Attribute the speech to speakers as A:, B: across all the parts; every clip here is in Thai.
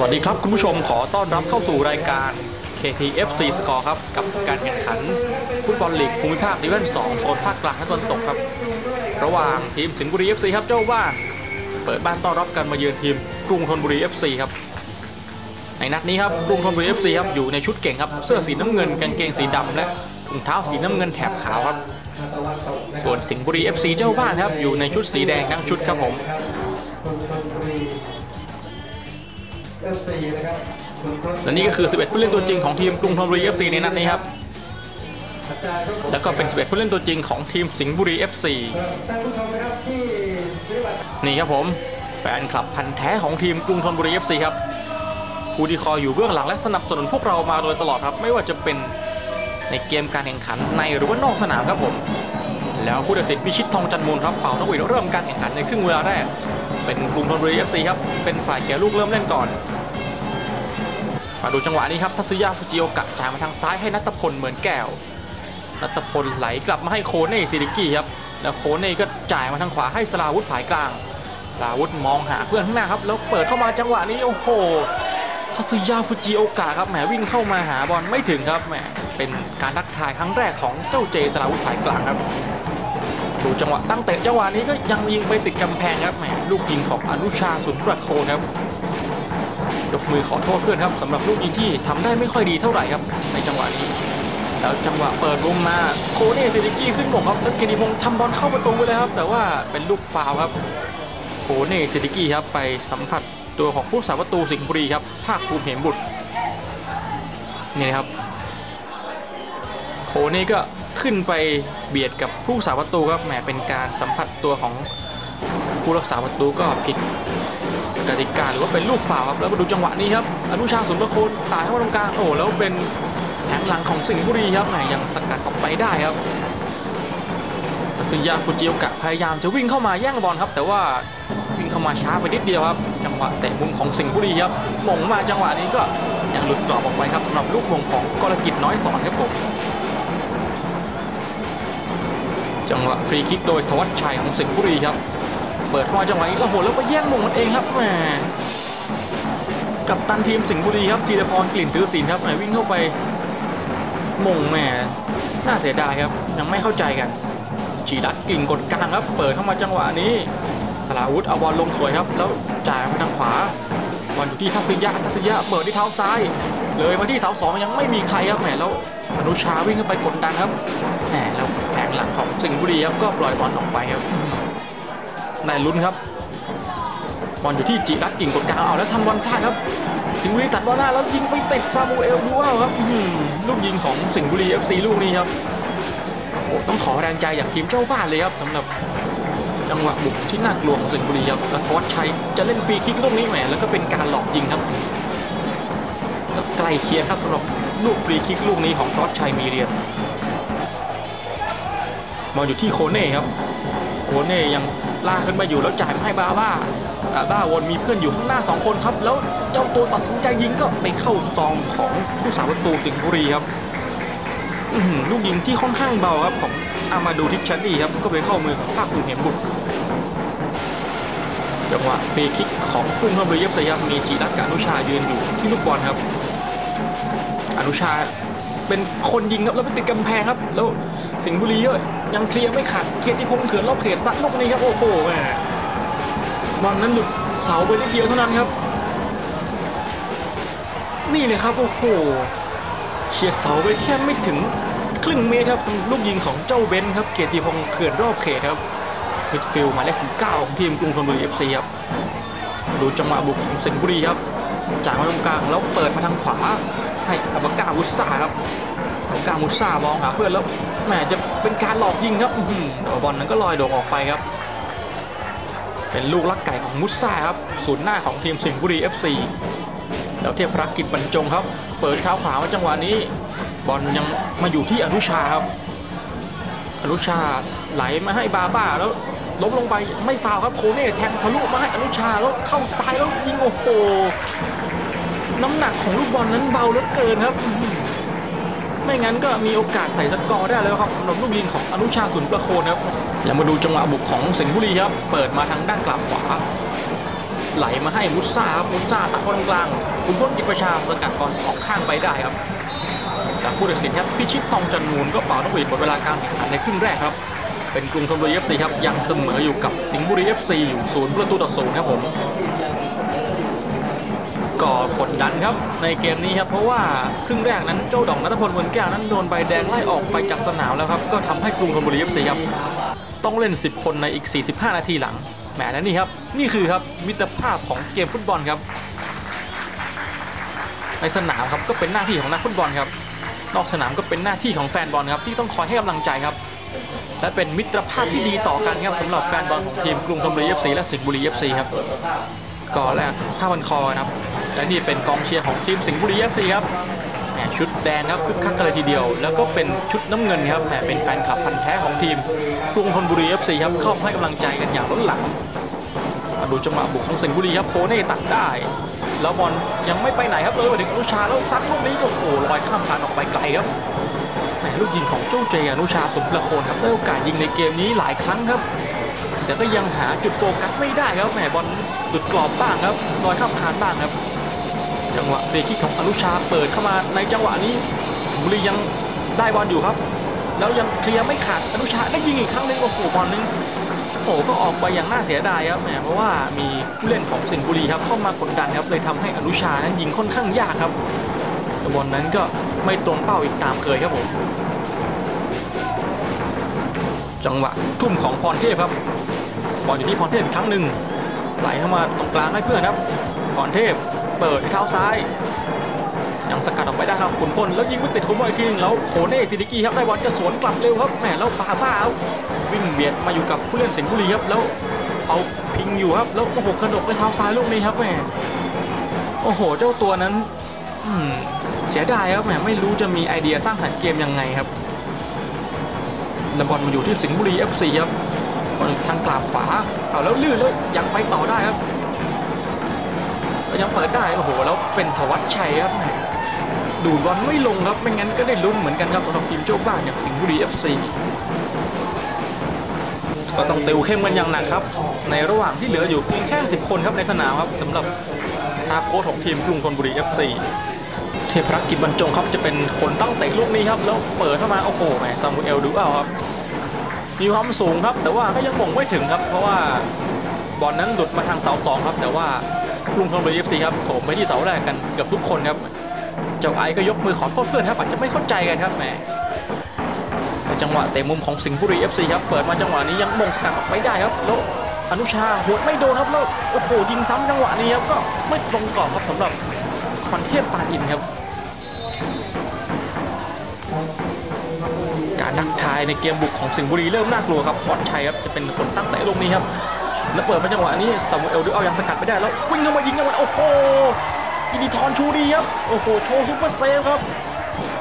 A: วัสดีครับคุณผู้ชมขอต้อนรับเข้าสู่รายการ KTFC Score ครับ กับการแข่งขันฟุตบอลลีกภูมิภาคดิวิชั่น2โซนภาคกลางและตะวันตกครับ ระหว่างทีมสิงห์บุรี FC ครับเจ้าบ้านเปิดบ้านต้อนรับกันมาเยือนทีมกรุงธนบุรี FC ครับในนัดนี้ครับกรุงธนบุรี FC ครับอยู่ในชุดเก่งครับเสื้อสีน้ำเงินกางเกงสีดำและถุงเท้าสีน้ำเงินแถบขาวครับ ส่วนสิงห์บุรี FC เจ้าบ้านครับอยู่ในชุดสีแดงทั้งชุดครับผม และนี่ก็คือ 11 ผู้เล่นตัวจริงของทีมกรุงธนบุรี FC ในนัดนี้ครับ แล้วก็เป็น 11 ผู้เล่นตัวจริงของทีมสิงห์บุรี FC นี่ครับผมแฟนคลับพันธ์แท้ของทีมกรุงธนบุรี FC ครับผู้ที่คอยอยู่เบื้องหลังและสนับสนุนพวกเรามาโดยตลอดครับ ไม่ว่าจะเป็นในเกมการแข่งขันในหรือว่านอกสนามครับผม แล้วผู้ตัดสินพิชิตทองจันมูลครับเป่านกหวีดเริ่มการแข่งขันในครึ่งเวลาแรก เป็นกรุงธนบุรี FC ครับ เป็นฝ่ายแก่ลูกเริ่มเล่นก่อน มาดูจังหวะนี้ครับทัศยาฟูจิโอกะจ่ายมาทางซ้ายให้นัตพลเหมือนแก้ว นัตพลไหลกลับมาให้โคเน่ซิริกิครับ แล้วโคเน่ก็จ่ายมาทางขวาให้สลาวุธผายกลางสลาวุธมองหาเพื่อนข้างหน้าครับ แล้วเปิดเข้ามาจังหวะนี้โอ้โหทัศยาฟูจิโอกะครับแหมวิ่งเข้ามาหาบอลไม่ถึงครับแหมเป็นการทักทายครั้งแรกของเจ้าเจสลาวุธผายกลางครับ ดูจังหวะตั้งเตะจังหวะนี้ก็ยังยิงไปติดกำแพงครับแหมลูกยิงของอนุชาสุนทรประโคนครับยกมือขอโทษเพื่อนครับสำหรับลูกยิงที่ทำได้ไม่ค่อยดีเท่าไหร่ครับ ในจังหวะนี้ แล้วจังหวะเปิดวงมาโคเน่ซิติกี้ขึ้นหมงครับแล้วเกนิพงทำบอลเข้าประตูไปเลยครับ แต่ว่าเป็นลูกฟาวครับโคเน่ซิติกี้ครับไปสัมผัสตัวของผู้สาประตูสิงห์บุรีครับภาคภูมิเหมบุตรนี่นะครับโคเน่ก็ ขึ้นไปเบียดกับผู้สาประตูครับแหมเป็นการสัมผัสตัวของผู้รักษาประตูก็ผิดกติกาหรือว่าเป็นลูกฝ่าวครับแล้วมาดูจังหวะนี้ครับอนุชาสุนทรโคนตายเข้ามาตรงกลางโอ้แล้วเป็นแผงหลังของสิงห์บุรีครับแหมยังสกัดออกไปได้ครับตัสยาฟูจิโอกะพยายามจะวิ่งเข้ามาแย่งบอลครับ แต่ว่าวิ่งเข้ามาช้าไปนิดเดียวครับ จังหวะเตะมุมของสิงห์บุรีครับมงมาจังหวะนี้ก็ยังหลุดกรอบออกไปครับสำหรับลูกมงของกรกิจน้อยสอนครับผม จังหวะฟรีคิกโดยธวัชชัยของสิงห์บุรีครับ เปิดเข้ามาจังหวะนี้แล้วโหแล้วไปแย่งมงมันเองครับแหมกับตันทีมสิงห์บุรีครับธีรพรกลิ่นตื้อศิลป์ครับแหมวิ่งเข้าไปมงแหมน่าเสียดายครับ ยังไม่เข้าใจกันจีรัตน์กิ่งกดกลางครับ เปิดเข้ามาจังหวะนี้สลาวุธเอาบอลลงสวยครับ แล้วจ่ายมาทางขวาบอลอยู่ที่ทัศยะทัศยะเปิดที่เท้าซ้าย เลยมาที่เสาสองยังไม่มีใครครับแหมแล้วอนุชาวิ่งเข้าไปกดดันครับแหมแล้วแผง หลังของสิงห์บุรีครับก็ปล่อยบอลออกไปครับได้ลุ้นครับบอลอยู่ที่จิรัตน์กิ่งกดกลางเอาแล้วทำบอลพลาดครับ สิงห์บุรีตัดบอลหน้าแล้วยิงไปเตะซามูเอลดูว่าครับอื้อหือลูกยิงของสิงห์บุรี FC ลูกนี้ครับโอ้โหต้องขอแรงใจจากทีมเจ้าบ้านเลยครับสำหรับจังหวะบุกที่น่ากลัวของสิงห์บุรีครับแล้วทวัชชัยจะเล่นฟรีคิกลูกนี้แหมแล้วก็เป็นการหลอกยิงครับแล้วใกล้เคียงครับสำหรับลูกฟรีคิกลูกนี้ของทวัชชัยมีเรียน บอลอยู่ที่โคเน่ครับโคเน่ยังลากขึ้นมาอยู่แล้วจ่ายมาให้บาบ้าบาบ้าวนมีเพื่อนอยู่ข้างหน้า 2 คนครับ แล้วเจ้าตัวตัดสินใจยิงก็ไปเข้าซองของผู้สาประตูสิงห์บุรีครับลูกยิงที่ค่อนข้างเบาครับของอามาดูทิชชันดี้ครับก็ไปเข้ามือของภาคภูมิเหมบุตรจังหวะฟรีคิกของกรุงธนบุรีเอฟซีครับมีจีรัตน์กับอนุชายืนอยู่ที่ลูกบอลครับ อนุชา เป็นคนยิงครับแล้วไปติดกำแพงครับ แล้วสิงห์บุรีก็ยังเคลียร์ไม่ขาดเกียรติพงษ์เถื่อนรอบเขตซัดลูกนี้ครับโอ้โหแหมบอลนั้นหลุดเสาไปนิดเดียวเท่านั้นครับ นี่เลยครับโอ้โหเฉียดเสาไปแค่ไม่ถึงครึ่งเมตรครับลูกยิงของเจ้าเบนครับเกียรติพงษ์เขื่อนรอบเขตครับมิดฟิลด์หมายเลข19ของทีมกรุงธนบุรีเอฟซีครับดูจังหวะบุกของสิงห์บุรีครับจ่ายมาตรงกลางแล้วเปิดมาทางขวา ให้อับกามุซ่าครับอับกามุซ่ามองหาเพื่อนแล้วแหมจะเป็นการหลอกยิงครับอบอลนั้นก็ลอยโด่งออกไปครับ เป็นลูกลักไก่ของมุซ่าครับศูนย์หน้าของทีมสิงห์บุรี FC แล้วเทพพระกิจบรรจงครับ เปิดเท้าขวามาจังหวะนี้ บอลยังมาอยู่ที่อนุชาครับ อนุชาไหลมาให้บาบ้าแล้วล้มลงไปไม่ฟาวครับโคเน่แทงทะลุมาให้อนุชาแล้วเข้าซ้ายแล้วยิงโอ้โห น้ำหนักของลูกบอลนั้นเบาเหลือเกินครับ ไม่งั้นก็มีโอกาสใส่สกอร์ได้แล้วครับสำหรับลูกยิงของอนุชาสุนประโคนครับแล้วมาดูจังหวะบุกของสิงห์บุรีครับ เปิดมาทางด้านกลับขวา ไหลมาให้มุซ่าครับมุซ่าตัดบอลกลาง คุณพ้นกิจประชาสกัดบอลออกข้างไปได้ครับจากผู้ตัดสินครับพิชิตทองจันมูลก็เป่านกหวีดหมดเวลาการแข่งขันในครึ่งแรกครับ เป็นกรุงธนบุรีเอฟซีครับยังเสมออยู่กับสิงห์บุรีเอฟซีอยู่ศูนย์ประตูต่อศูนย์ครับผม ก็กดดันครับในเกมนี้ครับเพราะว่าครึ่งแรกนั้นเจ้าดอกนัทพลวนแก้วนั้นโดนใบแดงไล่ออกไปจากสนามแล้วครับก็ทำให้กรุงธนบุรีเอฟซีครับต้องเล่น 10 คนในอีก 45 นาทีหลังแหมและนี่ครับนี่คือครับมิตรภาพของเกมฟุตบอลครับ ในสนามครับก็เป็นหน้าที่ของนักฟุตบอลครับนอกสนามก็เป็นหน้าที่ของแฟนบอลครับที่ต้องคอยให้กำลังใจครับและเป็นมิตรภาพที่ดีต่อกันครับสำหรับแฟนบอลของทีมกรุงธนบุรีเอฟซีและสิงห์บุรีเอฟซีครับก่อแรกผ้าพันคอนะครับ และนี่เป็นกองเชียร์ของทีมสิงห์บุรีเอฟซีครับแหมชุดแดงครับคึกคักกันเลยทีเดียว แล้วก็เป็นชุดน้ำเงินครับแหมเป็นแฟนคลับพันธุ์แท้ของทีมกรุงธนบุรีเอฟซีครับเข้ามาให้กำลังใจกันอย่างล้นหลามมาดูจังหวะบุกของสิงห์บุรีครับโคเน่ตัดได้ แล้วบอลยังไม่ไปไหนครับเลยมาถึงอนุชาแล้วซัดลูกนี้โอ้โหลอยข้ามคานออกไปไกลครับแหมลูกยิงของเจ้าเจอนุชาสมประโคนครับได้โอกาสยิงในเกมนี้หลายครั้งครับแต่ก็ยังหาจุดโฟกัสไม่ได้ครับแหมบอลหลุดกรอบบ้างครับลอยข้ามคานบ้างครับ จังหวะฟรีคิกของอนุชาเปิดเข้ามาในจังหวะนี้สุรียังได้บอลอยู่ครับ แล้วยังเคลียร์ไม่ขาดอนุชาได้ยิงอีกครั้งหนึงโอ้โหบอลนึงโอ้ก็ออกไปอย่างน่าเสียดายครับแหมเพราะว่ามีผู้เล่นของสิงห์บุรีครับเข้ามากดดันครับเลยทำให้อนุชานั้นยิงค่อนข้างยากครับแต่บอลนั้นก็ไม่ตรงเป้าอีกตามเคยครับผมจังหวะทุ่มของพรเทพครับบอลอยู่ที่พรเทพอีกครั้งหนึ่งไหลเข้ามาตรงกลางให้เพื่อนครับพรเทพ เปิดที่เท้าซ้าย ยังสกัดออกไปได้ครับขุนพลแล้วยิงไม่ติดคนบอลอีกทีนึงแล้วโคเน่ซิดิกี้ครับได้บอลจะสวนกลับเร็วครับแหมแล้วปาบ้าวิ่งเบียดมาอยู่กับผู้เล่นสิงห์บุรีครับแล้วเอาพิงอยู่ครับแล้วโอ้โหกระดกด้วยเท้าซ้ายลูกนี้ครับแหมโอ้โห เจ้าตัวนั้นเสียดายครับแหมไม่รู้จะมีไอเดียสร้างสรรค์เกมยังไงครับแล้วบอลมาอยู่ที่สิงห์บุรี FC ครับบอลทางกลาบขวาเอาแล้วลื่นแล้วยังไปต่อได้ครับ ยังเปิดได้ โอ้โห แล้วเป็นธวัชชัยครับ ดูดบอลไม่ลงครับ ไม่งั้นก็ได้ลุ้นเหมือนกันครับสำหรับทีมโจ้บ้านอย่างสิงห์บุรี FC ก็ต้องติวเข้มกันอย่างหนักครับ ในระหว่างที่เหลืออยู่เพียงแค่ 10 คนครับในสนามครับสำหรับสตาฟโค้ชของทีมกรุงธนบุรี FC เทพรักกิจบรรจงครับจะเป็นคนตั้งเตะลูกนี้ครับ แล้วเปิดเข้ามา โอ้โหแหมซามูเอลดูเอาครับ มีความสูงครับ แต่ว่าก็ยังมงไม่ถึงครับ เพราะว่าบอลนั้นหลุดมาทางเสาสองครับ แต่ว่า กรุงธนบุรีเอฟซีครับโถมไปที่เสาแรกกันเกือบทุกคนครับ เจ้าไอก็ยกมือขอโทษเพื่อนครับอาจจะไม่เข้าใจกันครับแหมจังหวะเตะมุมของสิงห์บุรีเอฟซีครับเปิดมาจังหวะนี้ยังมงสกัดออกไปได้ครับแล้วอนุชาหัวดไม่โดนครับแล้วโอ้โหยิงซ้ำจังหวะนี้ครับก็ไม่ตรงกรอบครับสำหรับคอนเทพปาอินครับ การดักทายในเกมบุกของสิงห์บุรีเริ่มน่ากลัวครับพรชัยครับจะเป็นคนตั้งเตะลูกนี้ครับ แล้วเปิดมาจังหวะนี้ซามูเอลดูเอายังสกัดไม่ได้แล้ววิ่งเข้ามายิงจังหวะโอ้โหกิติธรชูดีครับโอ้โหโชว์ซุปเปอร์เซฟครับ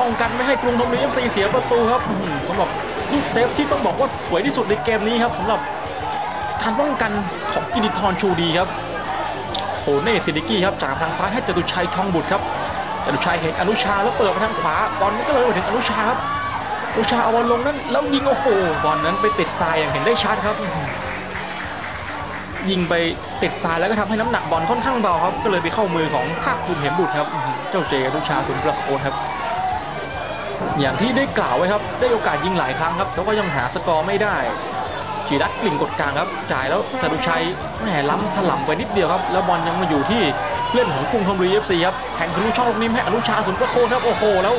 A: ป้องกันไม่ให้กรุงธนบุรีเอฟซีเสียประตูครับอื้อหือสำหรับลูกเซฟที่ต้องบอกว่าสวยที่สุดในเกมนี้ครับสำหรับการป้องกันของกิติธรชูดีครับโคเน่ซิดิกี้ครับจากทางซ้ายให้จตุชัยทองบุตรครับจตุชัยเห็นอนุชาแล้วเปิดมาทางขวาบอลมันก็เลยมาถึงอนุชาครับอนุชาเอาบอลลงนั้นแล้วยิงโอ้โหบอลนั้นไปติดทรายอย่างเห็นได้ชัดครับ ยิงไปติดทรายแล้วก็ทำให้น้ำหนักบอลค่อนข้างเบาครับ ก็เลยไปเข้ามือของภาคภูมิเห็นบุตรครับ เจ้าเจอุชาสุนประโคนครับ อย่างที่ได้กล่าวไว้ครับ ได้โอกาสยิงหลายครั้งครับ แต่ว่ายังหาสกอร์ไม่ได้จีรัตกลิ่งกดกลางครับ จ่ายแล้วจตุชัยแหมล้ำถล่ำไปนิดเดียวครับ แล้วบอลยังมาอยู่ที่เล่นของกรุงธนบุรีเอฟซีครับ แทงทะลุช่องลูกนี้ให้อนุชาสุนประโคนครับ โอ้โห แล้ว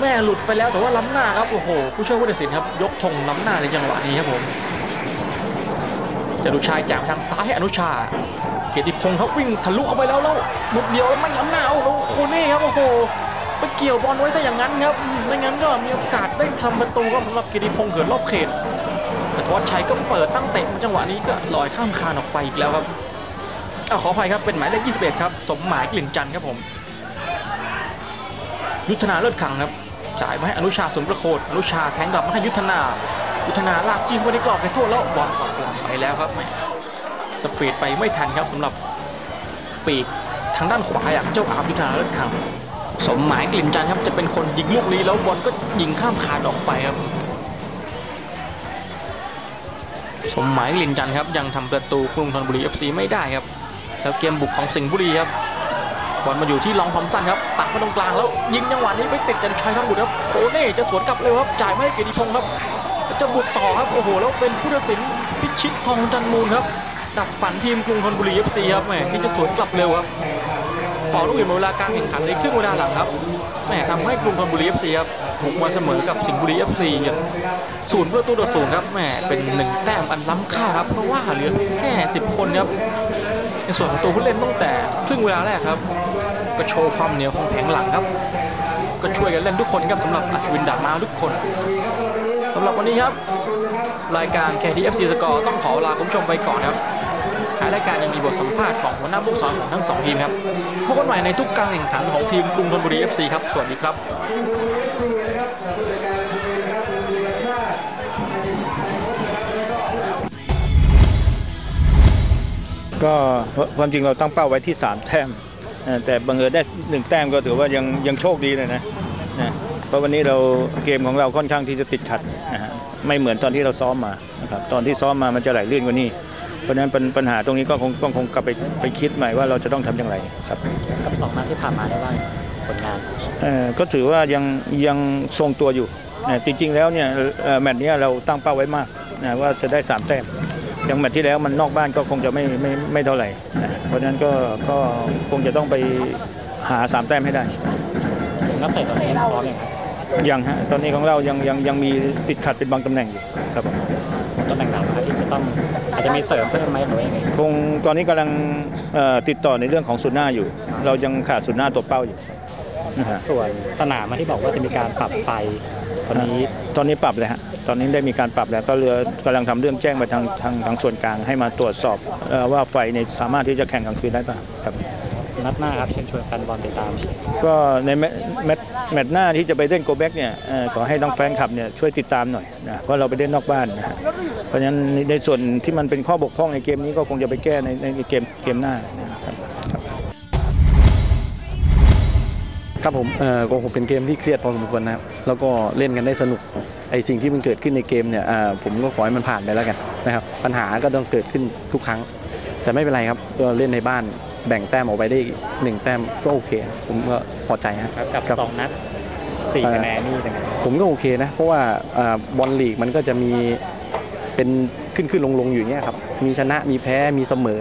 A: แม่หลุดไปแล้วแต่ว่าล้ำหน้าครับ โอ้โห ผู้ช่วยผู้ตัดสินครับ ยกธงล้ำหน้าในจังหวะนี้ครับผม จตุชัยจากทางซ้ายให้อนุชา เกียรติพงศ์ครับวิ่งทะลุเข้าไปแล้วแล้วหมุดเดียวแล้วไม่ล้ำหน้าเอาโคเน่ครับโอ้โหไปเกี่ยวบอลไว้ซะอย่างนั้นครับไม่งั้นก็มีโอกาสได้ทำประตูครับสำหรับเกียรติพงศ์เกิดรอบเขตแต่ทวัชชัยก็เปิดตั้งเตะมาจังหวะนี้ก็ลอยข้ามคานออกไปอีกแล้วครับเอาขออภัยครับเป็นหมายเลข 21 ครับ สมหมายกลิ่นจันทร์ครับผม ยุทธนาเลิศขังครับจ่ายมาให้อนุชาสุนประโคนอนุชาแทงกลับมาให้ยุทธนา ยุทธนาลากจี้เข้าไปในกรอบในโทษแล้วบอลออกหลัง แล้วครับสปีดไปไม่ทันครับสำหรับปีกทางด้านขวาอย่างเจ้าอาร์มยุธนาเลิศขังสมหมายกลิ่นจันครับจะเป็นคนยิงลูกนี้แล้วบอลก็ยิงข้ามคานออกไปครับ สมหมายกลิ่นจันครับยังทำประตูกรุงธนบุรีเอฟซีไม่ได้ครับ แล้วเกมบุกของสิงห์บุรีครับบอลมาอยู่ที่ลองทอมสันครับตัดมาตรงกลางแล้วยิงจังหวะนี้ไม่ติดจันชัยทั้งหมดครับโคเน่จะสวนกลับเร็วครับจ่ายไม่ให้เกียรติพงศ์ครับจะบุกต่อครับโอ้โหแล้วเป็นผู้ตัดสิน พิชิตทองจันมูลครับ ดับฝันทีมกรุงธนบุรีเอฟซีครับแหมที่จะสวนกลับเร็วครับพอลูกเห็นหมเวลาการแข่งขันในครึ่งเวลาหลังครับแหมทำให้กรุงธนบุรีเอฟซีครับบุกมาเสมอกับสิงห์บุรีเอฟซีอย่างศูนย์ประตูต่อศูนย์ครับแหมเป็นหนึ่งแต้มอันล้ำค่าครับเพราะว่าเหลือแค่10คนครับในส่วนของตัวผู้เล่นตั้งแต่ครึ่งเวลาแรกครับ ก็โชว์ความเหนียวของแผงหลังครับ ก็ช่วยกันเล่นทุกคนครับสำหรับอัศวินดาบมาทุกคนสำหรับวันนี้ครับ รายการ KTFC Score ต้องขอลาคุณผู้ชมไปก่อนครับท้ายรายการยังมีบทสัมภาษณ์ของหัวหน้าผู้สอนของทั้งสองทีมครับพบกันใหม่ในทุกการแข่งขันของทีมกรุงธนบุรี FC ครับ สวัสดีครับ
B: ก็ความจริงเราตั้งเป้าไว้ที่ 3 แต้ม แต่บังเอิญได้1แต้มก็ถือว่ายังยังโชคดีเลยนะนะ เพราะวันนี้เราเกมของเราค่อนข้างที่จะติดขัดนะฮะ ไม่เหมือนตอนที่เราซ้อมมานะครับตอนที่ซ้อมมามันจะไหลลื่นกว่านี้ เพราะฉะนั้นปัญปัญหาตรงนี้ก็คงต้องคงกลับไปไปคิดใหม่ว่าเราจะต้องทำอย่างไรครับ
C: กับสองนัดที่ผ่านมาได้บ้างผลงาน
B: เอ่อก็ถือว่ายังยังทรงตัวอยู่นะจริงๆแล้วเนี่ยเอ่อแมตช์เนี้ยเราตั้งเป้าไว้มากนะว่าจะได้สามแต้มอย่างแมตช์ที่แล้วมันนอกบ้านก็คงจะไม่ไม่ไม่เท่าไหร่นะเพราะฉะนั้นก็ก็คงจะต้องไปหาสามแต้มให้ได้
C: นักเตะตอนนี้พร้อมอย่างครับ
B: ยังฮะตอนนี้ของเรายังยังยังมีติดขัดเป็นบางตำแหน่งอยู่ครับผม
C: ตำแหน่งไหนครับที่จะต้องอาจจะมีเสริมเพิ่มไหมหรือว่ายังไง
B: คงตอนนี้กำลังเอ่อติดต่อในเรื่องของสุดหน้าอยู่ เรายังขาดสุดหน้าตัวเป้าอยู่นะฮะ
C: ส่วนสนามมาที่บอกว่าจะมีการปรับไฟตอนนี้
B: ตอนนี้ปรับเลยฮะตอนนี้ได้มีการปรับแล้วก็เรือกำลังทำเรื่องแจ้งไปทางทางทางส่วนกลางให้มาตรวจสอบเอ่อว่าไฟเนี่ยสามารถที่จะแข่งกลางคืนได้ป่ะครับ
C: นัดหน้าครับเชิญชวนแฟนบอลติดตามเชียร์
B: ก็ในแมตแมตแมตช์หน้าที่จะไปเล่นโกแบ็กเนี่ยเอ่อขอให้ทั้งแฟนคลับเนี่ยช่วยติดตามหน่อยนะเพราะเราไปเล่นนอกบ้านนะฮะเพราะฉะนั้นในในส่วนที่มันเป็นข้อบกพร่องในเกมนี้ก็คงจะไปแก้ในในเกมเกมหน้านะครับครับ
D: ครับผมเอ่อก็คงเป็นเกมที่เครียดพอสมควรนะครับแล้วก็เล่นกันได้สนุกไอสิ่งที่มันเกิดขึ้นในเกมเนี่ยอ่าผมก็ขอให้มันผ่านไปแล้วกันนะครับปัญหาก็ต้องเกิดขึ้นทุกครั้ง แต่ไม่เป็นไรครับก็เล่นในบ้าน แบ่งแต้มออกไปได้อีกหนึ่งแต้มก็โอเค ผมก็พอใจฮะ
C: กับ
D: ครับ
C: สองนัดสี่คะแนนนี่ยังไง
D: ผมก็โอเคนะ เพราะว่าอ่าบอลลีกมันก็จะมีเป็นขึ้นขึ้นลงลงอยู่อย่างเงี้ยครับ มีชนะมีแพ้มีเสมอ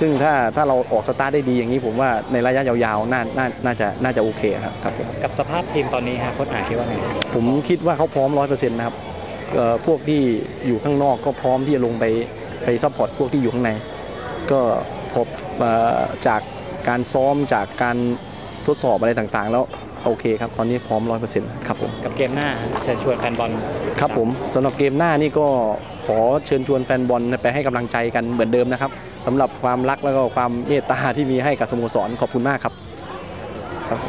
D: ซึ่งถ้าถ้าเราออกสตาร์ทได้ดีอย่างนี้ผมว่าในระยะยาวๆ น่าน่าน่าจะน่าจะโอเคครับครับผม
C: กับสภาพทีมตอนนี้ฮะโค้ชอาคิดว่าไง
D: ผมคิดว่าเขาพร้อมร้อยเปอร์เซ็นต์นะครับเอ่อพวกที่อยู่ข้างนอกก็พร้อมที่จะลงไปไปซัพพอร์ตพวกที่อยู่ข้างใน ก็พบเอ่อ จากการซ้อมจากการทดสอบอะไรต่างๆ แล้วโอเคครับ ตอนนี้พร้อมร้อยเปอร์เซ็นต์ครับผม
C: กับเกมหน้าเชิญชวนแฟนบอล
D: ครับผมสำหรับเกมหน้านี่ก็ขอเชิญชวนแฟนบอลไปให้กำลังใจกันเหมือนเดิมนะครับสำหรับความรักแล้วก็ความเมตตาที่มีให้กับสโมสรขอบคุณมากครับครับ